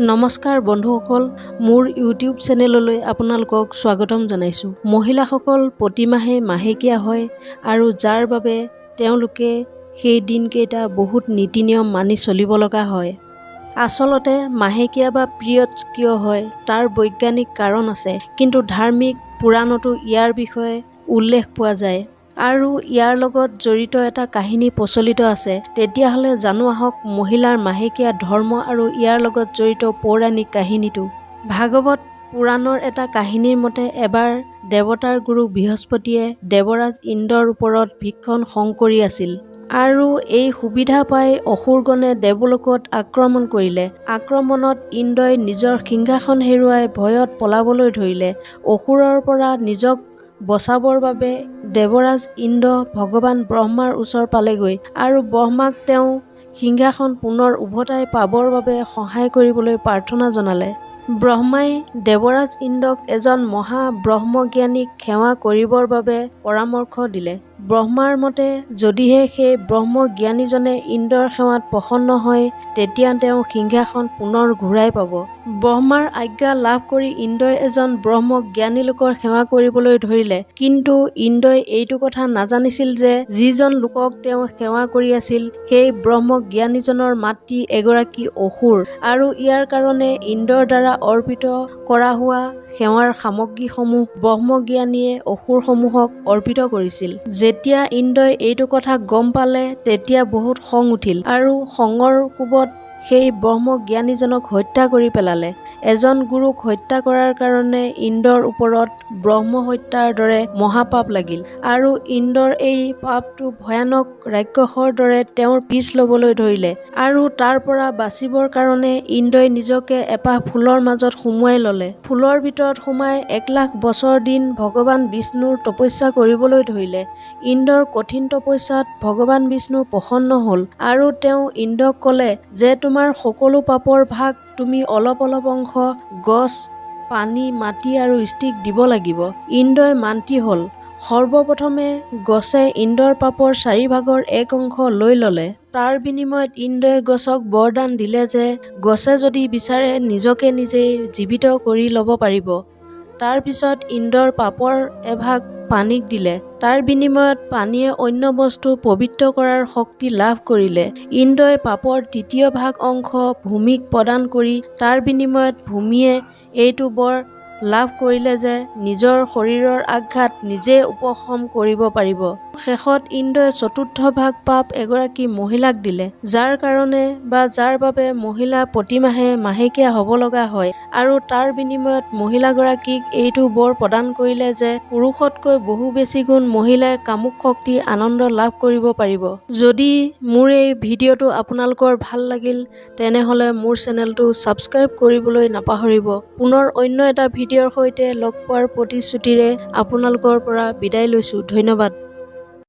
নমস্কাৰ বন্ধুসকল মোৰ ইউটিউব চেনেললৈ আপোনালোকক স্বাগতম জনাইছোঁ। মহিলাসকল প্ৰতিমাহে মাহেকীয়া হয় আৰু যাৰ বাবে তেওঁলোকে সেই দিনকেইটা বহুত নীতি নিয়ম মানি চলিব লগা হয়। আচলতে মাহেকীয়া বা পিৰিয়ডছ কিয় হয় তাৰ বৈজ্ঞানিক কাৰণ আছে। কিন্তু ধাৰ্মিক পুৰাণতো ইয়াৰ বিষয়ে উল্লেখ পোৱা যায়। আৰু ইয়াৰ লগত জড়িত এটা কাহিনী প্ৰচলিত আছে তেতিয়াহ'লে জানো আহক মহিলাৰ মাহেকীয়া ধৰ্ম আৰু ইয়াৰ লগত জড়িত পৌৰাণিক কাহিনীটো। ভাগৱত পুৰাণৰ এটা কাহিনীৰ মতে এবাৰ দেৱতাৰ গুৰু বৃহস্পতিয়ে দেৱৰাজ ইন্দ্ৰৰ ওপৰত ভীষণ খং কৰি আছিল আৰু এই সুবিধা পাই অসুৰগণে দেৱলোকত আক্ৰমণ কৰিলে। আক্ৰমণত ইন্দ্ৰই নিজৰ সিংহাসন হেৰুৱাই ভয়ত পলাবলৈ ধৰিলে। অসুৰৰ পৰা নিজক বচাবৰ বাবে দেৱৰাজ ইন্দ্ৰ ভগৱান ব্ৰহ্মাৰ ওচৰ পালেগৈ আৰু ব্ৰহ্মাক তেওঁ সিংহাসন পুনৰ উভতাই পাবৰ বাবে সহায় কৰিবলৈ প্ৰাৰ্থনা জনালে। ব্ৰহ্মাই দেৱৰাজ ইন্দ্ৰক এজন মহা ব্ৰহ্মজ্ঞানীক সেৱা কৰিবৰ বাবে পৰামৰ্শ দিলে। ব্ৰহ্মাৰ মতে যদিহে সেই ব্ৰহ্মজ্ঞানীজনে ইন্দ্ৰৰ সেৱাত প্ৰসন্ন হয় তেতিয়া তেওঁ সিংহাসন পুনৰ ঘূৰাই পাব। ব্ৰহ্মাৰ আজ্ঞা লাভ কৰি ইন্দ্ৰই এজন ব্ৰহ্মজ্ঞানী লোকৰ সেৱা কৰিবলৈ ধৰিলে। কিন্তু ইন্দ্ৰই এইটো কথা নাজানিছিল যে যিজন লোকক তেওঁ সেৱা কৰি আছিল সেই ব্ৰহ্মজ্ঞানীজনৰ মাতৃ এগৰাকী অসুৰ। আৰু ইয়াৰ কাৰণে ইন্দ্ৰৰ দ্বাৰা অৰ্পিত কৰা হোৱা সেৱাৰ সামগ্ৰীসমূহ ব্ৰহ্মজ্ঞানীয়ে অসুৰসমূহক অৰ্পিত কৰিছিল। যেতিয়া ইন্দ্ৰই এইটো কথা গম পালে তেতিয়া বহুত খং উঠিল আৰু খঙৰ কোবত সেই ব্ৰহ্মজ্ঞানীজনক হত্যা কৰি পেলালে। এজন গুৰুক হত্যা কৰাৰ কাৰণে ইন্দ্ৰৰ ওপৰত ব্ৰহ্ম হত্যাৰ দৰে মহাপাপ লাগিল আৰু ইন্দ্ৰৰ এই পাপটো ভয়ানক ৰাক্ষসৰ দৰে তেওঁৰ পিছ ল'বলৈ ধৰিলে আৰু তাৰ পৰা বাচিবৰ কাৰণে ইন্দ্ৰই নিজকে এপাহ ফুলৰ মাজত সুমুৱাই ল'লে। ফুলৰ ভিতৰত সোমাই এক লাখ বছৰ দিন ভগৱান বিষ্ণুৰ তপস্যা কৰিবলৈ ধৰিলে। ইন্দ্ৰৰ কঠিন তপস্যাত ভগৱান বিষ্ণু প্ৰসন্ন হ'ল আৰু তেওঁ ইন্দ্ৰক ক'লে যে তোমাৰ সকলো পাপৰ ভাগ তুমি অলপ অলপ অংশ গছ পানী মাটি আৰু ষ্টিক দিব লাগিব। ইন্দ্ৰই মান্তি হ'ল। সৰ্বপ্ৰথমে গছে ইন্দ্ৰৰ পাপৰ চাৰিভাগৰ এক অংশ লৈ ল'লে। তাৰ বিনিময়ত ইন্দ্ৰই গছক বৰদান দিলে যে গছে যদি বিচাৰে নিজকে নিজেই জীৱিত কৰি ল'ব পাৰিব। তাৰ পিছত ইন্দ্ৰৰ পাপৰ এভাগ পানীক দিলে। তাৰ বিনিময়ত পানীয়ে অন্য বস্তু পবিত্ৰ কৰাৰ শক্তি লাভ কৰিলে। ইন্দ্ৰই পাপৰ তৃতীয় ভাগ অংশ ভূমিক প্ৰদান কৰি তাৰ বিনিময়ত ভূমিয়ে এইটো বৰ লাভ কৰিলে যে নিজৰ শৰীৰৰ আঘাত নিজে উপশম কৰিব পাৰিব। শেষত ইন্দ্ৰই চতুৰ্থ ভাগ পাপ এগৰাকী মহিলাক দিলে যাৰ কাৰণে বা যাৰ বাবে মহিলা প্ৰতিমাহে মাহেকীয়া হ'ব লগা হয় আৰু তাৰ বিনিময়ত মহিলাগৰাকীক এইটো বৰ প্ৰদান কৰিলে যে পুৰুষতকৈ বহু বেছি গুণ মহিলাই কামুক শক্তি আনন্দ লাভ কৰিব পাৰিব। যদি মোৰ এই ভিডিঅ'টো আপোনালোকৰ ভাল লাগিল তেনেহ'লে মোৰ চেনেলটো ছাবস্ক্ৰাইব কৰিবলৈ নাপাহৰিব। পুনৰ অন্য এটা ভিডিঅ'ৰ সৈতে লগ পোৱাৰ প্ৰতিশ্ৰুতিৰে আপোনালোকৰ পৰা বিদায় লৈছোঁ। ধন্যবাদ।